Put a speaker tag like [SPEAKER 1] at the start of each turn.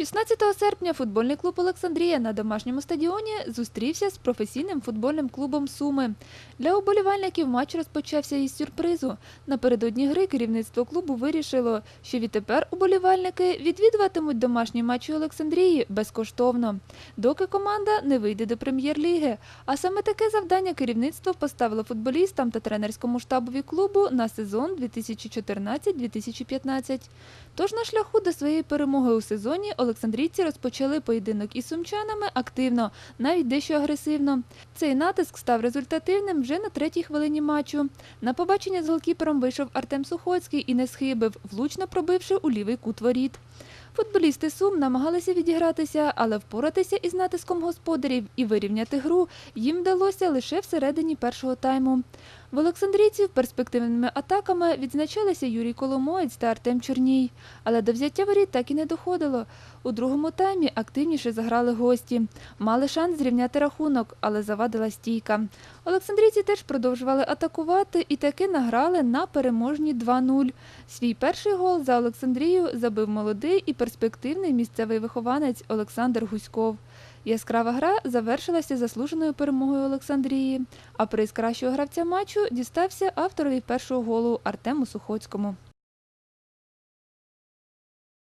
[SPEAKER 1] 16 серпня футбольний клуб Олександрія на домашньому стадіоні зустрівся з професійним футбольним клубом Суми. Для уболівальників матч розпочався із сюрпризу. Напередодні гри керівництво клубу вирішило, що відтепер уболівальники відвідуватимуть домашні матчі Олександрії безкоштовно, доки команда не вийде до прем'єр-ліги. А саме таке завдання керівництво поставило футболістам та тренерському штабові клубу на сезон 2014-2015. Тож на шляху до своєї перемоги у сезоні олександрійці розпочали поєдинок із сумчанами активно, навіть дещо агресивно. Цей натиск став результативним вже на третій хвилині матчу. На побачення з голкіпером вийшов Артем Сухоцький і не схибив, влучно пробивши у лівий кут воріт. Футболісти Сум намагалися відігратися, але впоратися із натиском господарів і вирівняти гру їм вдалося лише всередині першого тайму. В Олександрійців перспективними атаками відзначалися Юрій Коломоєць та Артем Чорній. Але до взяття воріт так і не доходило. У другому таймі активніше заграли гості. Мали шанс зрівняти рахунок, але завадила стійка. Олександрійці теж продовжували атакувати і таки награли на переможні 2-0. Свій перший гол за Олександрію забив молодий і перспективний місцевий вихованець Олександр Гуськов. Яскрава гра завершилася заслуженою перемогою Олександрії, а приз кращого гравця матчу дістався авторові першого голу Артему Сухоцькому.